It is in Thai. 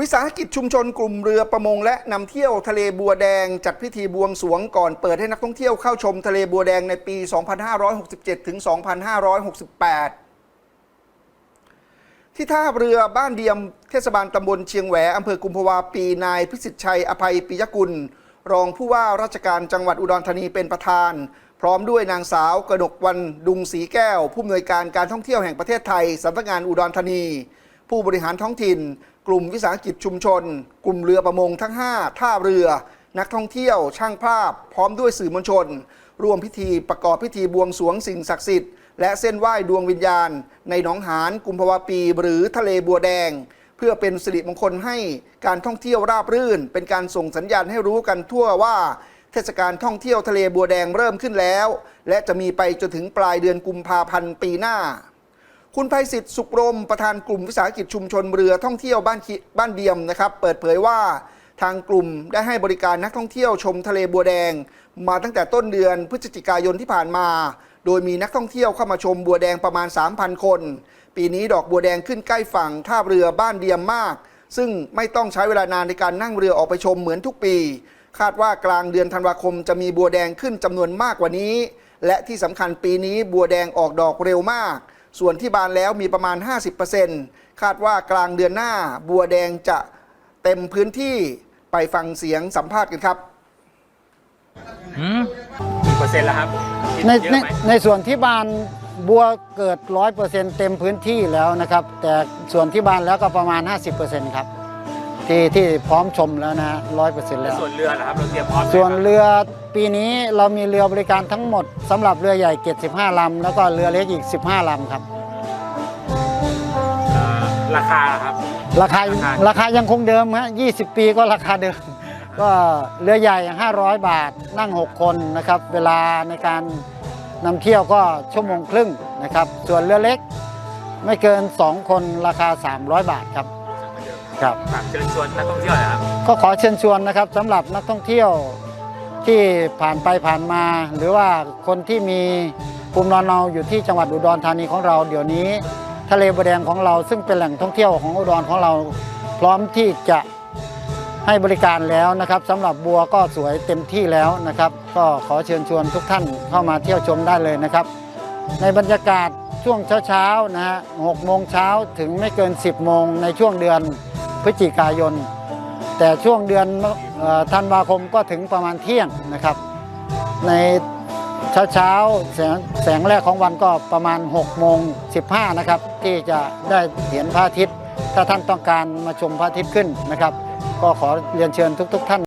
วิสาหกิจชุมชนกลุ่มเรือประมงและนำเที่ยวทะเลบัวแดง จัดพิธีบวงสรวงก่อนเปิดให้นักท่องเที่ยวเข้าชมทะเลบัวแดงในปี 2567 ถึง 2568 ที่ท่าเรือบ้านเดียมเทศบาลตำบลเชียงแหวอำเภอกุมภาวาปีนายพิสิทธิ์ชัยอภัยปิยกุล รองผู้ว่าราชการจังหวัดอุดรธานีเป็นประธาน พร้อมด้วยนางสาวกระดกวันดุงศรีแก้ว ผู้อำนวยการการท่องเที่ยวแห่งประเทศไทยสำนักงานอุดรธานี ผู้บริหารท้องถิ่น กลุ่มวิสาหกิจชุมชน กลุ่มเรือประมงทั้ง 5 ท่าเรือ นักท่องเที่ยว ช่างภาพ พร้อมด้วยสื่อมวลชน ร่วมพิธีประกอบพิธีบวงสรวงสิ่งศักดิ์สิทธิ์ และเส้นไหว้ดวงวิญญาณ ในหนองหานกุมภาวะปีหรือทะเลบัวแดง เพื่อเป็นสิริมงคลให้การท่องเที่ยวราบรื่น เป็นการส่งสัญญาณให้รู้กันทั่วว่าเทศกาลท่องเที่ยวทะเลบัวแดงเริ่มขึ้นแล้ว และจะมีไปจนถึงปลายเดือนกุมภาพันธ์ปีหน้า คุณภัยสิทธิ์สุขรมประธานกลุ่มวิสาหกิจชุมชนเรือท่องเที่ยวบ้านบ้านเดียมนะครับเปิดเผยว่าทางกลุ่มได้ให้บริการนักท่องเที่ยวชมทะเลบัวแดง มาตั้งแต่ต้นเดือนพฤศจิกายนที่ผ่านมา โดยมีนักท่องเที่ยวเข้ามาชมบัวแดงประมาณ 3,000 คน ปีนี้ดอกบัวแดงขึ้นใกล้ฝั่งท่าเรือบ้านเดียมมาก ซึ่งไม่ต้องใช้เวลานานในการนั่งเรือออกไปชมเหมือนทุกปี คาดว่ากลางเดือนธันวาคมจะมีบัวแดงขึ้นจำนวนมากกว่านี้ และที่สำคัญปีนี้บัวแดงออกดอกเร็วมาก ส่วนที่บานแล้วมีประมาณ 50%คาดว่ากลางเดือนหน้าบัวแดงจะเต็มพื้นที่ไปฟังเสียงสัมภาษณ์กันครับอืมกี่เปอร์เซ็นต์แล้วครับคิดในเยอะในไหมในส่วนที่บานบัวเกิดร้อยเปอร์เซ็นต์เต็มพื้นที่แล้วนะครับ แต่ส่วนที่บานแล้วก็ประมาณ 50%ครับ ที่ที่พร้อมชมแล้วนะฮะร้อยเปอร์เซ็นต์แล้แล้ววส่วนเรือเหรอครับเราเตรียมพร้อมไหมส่วนครับเรือปีนี้เรามีเรือบริการทั้งหมดสำหรับเรือใหญ่75ลำแล้วก็เรือเล็กอีก 15ลำครับ เอ่อราคาครับ ราคาราคา ราคายังคงเดิมฮะ20 ปีก็ราคาเดิม ก็เรือใหญ่ 500 บาทนั่ง 6 คนนะครับ เวลาในการนำเที่ยวก็ชั่วโมงครึ่งนะครับ ส่วนเรือเล็กไม่เกิน 2 คนราคา 300 บาทครับ ครับ ฝากเชิญชวนนักท่องเที่ยวหน่อยครับก็ขอเชิญชวนนะครับสำหรับนักท่องเที่ยวที่ผ่านไปผ่านมา หรือว่าคนที่มีภูมิลำเนาอยู่ที่จังหวัดอุดรธานีของเรา เดี๋ยวนี้ ทะเลบัวแดงของเราซึ่งเป็นแหล่งท่องเที่ยวของอุดรของเรา พร้อมที่จะให้บริการแล้วนะครับสำหรับบัวก็สวยเต็มที่แล้วนะครับ ก็ขอเชิญชวนทุกท่านเข้ามาเที่ยวชมได้เลยนะครับ ในบรรยากาศช่วงเช้าๆนะฮะ6โมงเช้าถึงไม่เกิน 10โมงในช่วงเดือน พฤศจิกายน แต่ช่วงเดือนธันวาคมก็ถึงประมาณเที่ยงนะครับ ในเช้าๆแสงแสงแรกของวันก็ประมาณ6โมง15นะครับที่จะได้เห็นพระอาทิตย์ ถ้าท่านต้องการมาชมพระอาทิตย์ขึ้นนะครับ ก็ขอเรียนเชิญทุก ๆ ท่าน